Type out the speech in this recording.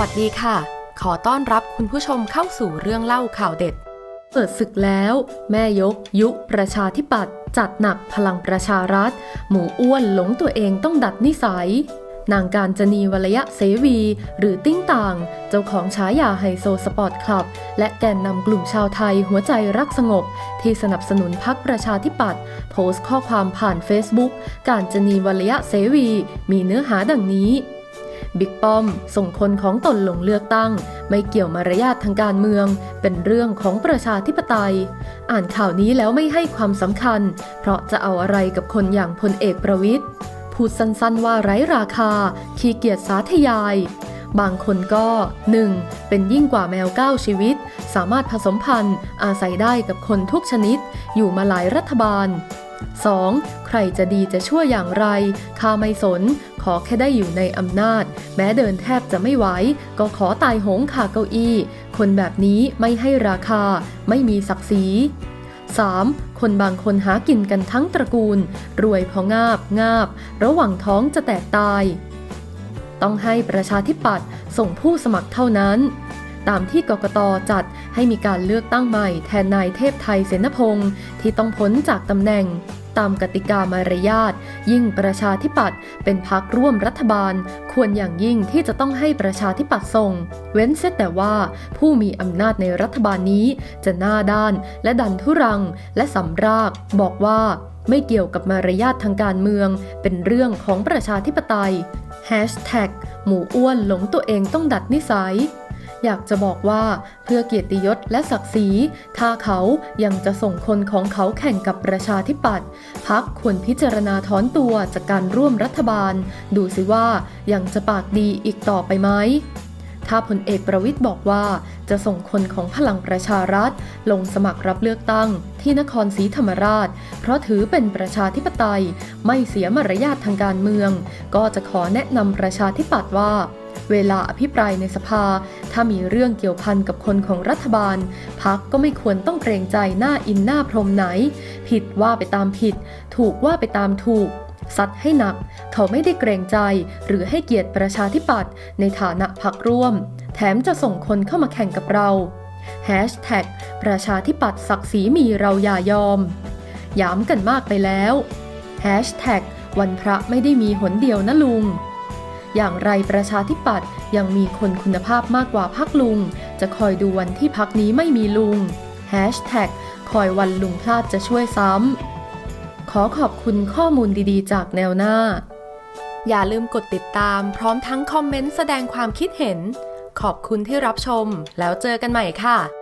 วัสดีค่ะ ขอต้อนรับคุณผู้ชมเข้าสู่เรื่องเล่าข่าวเด็ด เปิดศึกแล้ว แม่ยก ยุประชาธิปัตย์จัดหนักพลังประชารัฐ หมูอ้วนหลงตัวเองต้องดัดนิสัย นางการจนีวรยะเสวี หรือติ้งต่าง เจ้าของฉายาไฮโซสปอร์ตคลับ และแกนนำกลุ่มชาวไทยหัวใจรักสงบ ที่สนับสนุนพักประชาธิปัตย์โพสต์ข้อความผ่าน Facebook การจนีวรยะเสวี มีเนื้อหาดังนี้ บิ๊กป้อม ส่งคนของตนลงเลือกตั้ง ไม่เกี่ยวมารยาททางการเมือง เป็นเรื่องของประชาธิปไตย อ่านข่าวนี้แล้วไม่ให้ความสำคัญ เพราะจะเอาอะไรกับคนอย่างพลเอกประวิทย์พูดสั้นๆว่าไร้ราคา ขี้เกียจสาธยาย บางคนก็ 1. เป็นยิ่งกว่าแมวเก้าชีวิต สามารถผสมพันธุ์ อาศัยได้กับคนทุกชนิด อยู่มาหลายรัฐบาล 2. ใครจะดีจะชั่วอย่างไรข้าไม่สน ขอแค่ได้อยู่ในอำนาจ แม้เดินแทบจะไม่ไหว ก็ขอตายโหงขาเก้าอี้ คนแบบนี้ไม่ให้ราคา ไม่มีศักดิ์ศรี 3. คนบางคนหากินกันทั้งตระกูล รวยเพราะงาบงาบ ระหว่างท้องจะแตกตาย ต้องให้ประชาธิปัตย์ส่งผู้สมัครเท่านั้น ตามที่กกตจัดให้มีการเลือกตั้งใหม่แทนนายเทพไทยเสนพงศ์ที่ต้องพ้นจากตำแหน่ง ตามกติกามารยาทยิ่งประชาธิปัตย์เป็นพักร่วมรัฐบาล ควรอย่างยิ่งที่จะต้องให้ประชาธิปัตย์ส่ง เว้นเสียแต่ว่าผู้มีอำนาจในรัฐบาลนี้ จะหน้าด้านและดันทุรัง และสำราก บอกว่าไม่เกี่ยวกับมารยาททางการเมือง เป็นเรื่องของประชาธิปไตย Hashtag หมูอ้วนหลงตัวเองต้องดัดนิสัย อยากจะบอกว่าเพื่อเกียรติยศและศักดิ์ศรี ถ้าเขายังจะส่งคนของเขาแข่งกับประชาธิปัตย์พักควรพิจารณาถอนตัวจากการร่วมรัฐบาล ดูสิว่ายังจะปากดีอีกต่อไปไหมถ้าพลเอกประวิทย์บอกว่าจะส่งคนของพลังประชารัฐ ลงสมัครรับเลือกตั้งที่นครศรีธรรมราช เพราะถือเป็นประชาธิปไตย ไม่เสียมารยาททางการเมือง ก็จะขอแนะนำประชาธิปัตย์ว่า เวลาอภิปรายในสภา ถ้ามีเรื่องเกี่ยวพันกับคนของรัฐบาล พักก็ไม่ควรต้องเกรงใจหน้าอินหน้าพรมไหน ผิดว่าไปตามผิด ถูกว่าไปตามถูกซัดให้หนัก เขาไม่ได้เกรงใจ หรือให้เกียรติประชาธิปัตย์ในฐานะพักร่วม แถมจะส่งคนเข้ามาแข่งกับเรา Hashtag ประชาธิปัตย์ศักดิ์ศรีมีเราอย่ายอม ย้ำกันมากไปแล้ว Hashtag วันพระไม่ได้มีหนเดียวนะลุง อย่างไรประชาธิปัตย์ยังมีคนคุณภาพมากกว่าพักลุง จะคอยดูวันที่พักนี้ไม่มีลุง Hashtag คอยวันลุงพลาดจะช่วยซ้ำ ขอขอบคุณข้อมูลดีๆ จากแนวหน้า อย่าลืมกดติดตามพร้อมทั้งคอมเมนต์แสดงความคิดเห็น ขอบคุณที่รับชม แล้วเจอกันใหม่ค่ะ